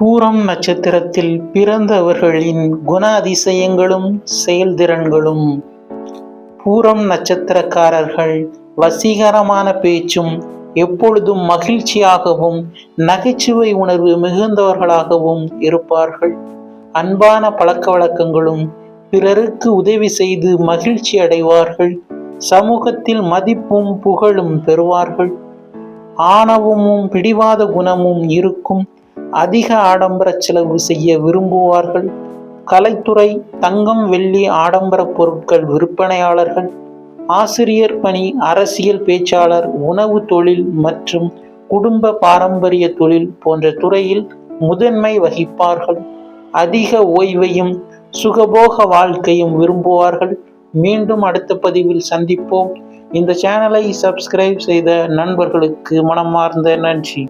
பூரம் நட்சத்திரத்தில் பிறந்தவர்களின் குண அதிசயங்களும் செயல்திறன்களும். பூரம் நட்சத்திரக்காரர்கள் வசீகரமான பேச்சும் எப்பொழுதும் மகிழ்ச்சியாகவும் நகைச்சுவை உணர்வு மிகுந்தவர்களாகவும் இருப்பார்கள். அன்பான பழக்க வழக்கங்களும் பிறருக்கு உதவி செய்து மகிழ்ச்சி அடைவார்கள். சமூகத்தில் மதிப்பும் புகழும் பெறுவார்கள். ஆணவமும் பிடிவாத குணமும் இருக்கும். அதிக ஆடம்பர செலவு செய்ய விரும்புவார்கள். கலைத்துறை தங்கம் வெள்ளி ஆடம்பர பொருட்கள் விற்பனையாளர்கள் ஆசிரியர் பணி அரசியல் பேச்சாளர் உணவு தொழில் மற்றும் குடும்ப பாரம்பரிய தொழில் போன்ற துறையில் முதன்மை வகிப்பார்கள். அதிக ஓய்வையும் சுகபோக வாழ்க்கையும் விரும்புவார்கள். மீண்டும் அடுத்த பதிவில் சந்திப்போம். இந்த சேனலை சப்ஸ்கிரைப் செய்த நண்பர்களுக்கு மனமார்ந்த நன்றி.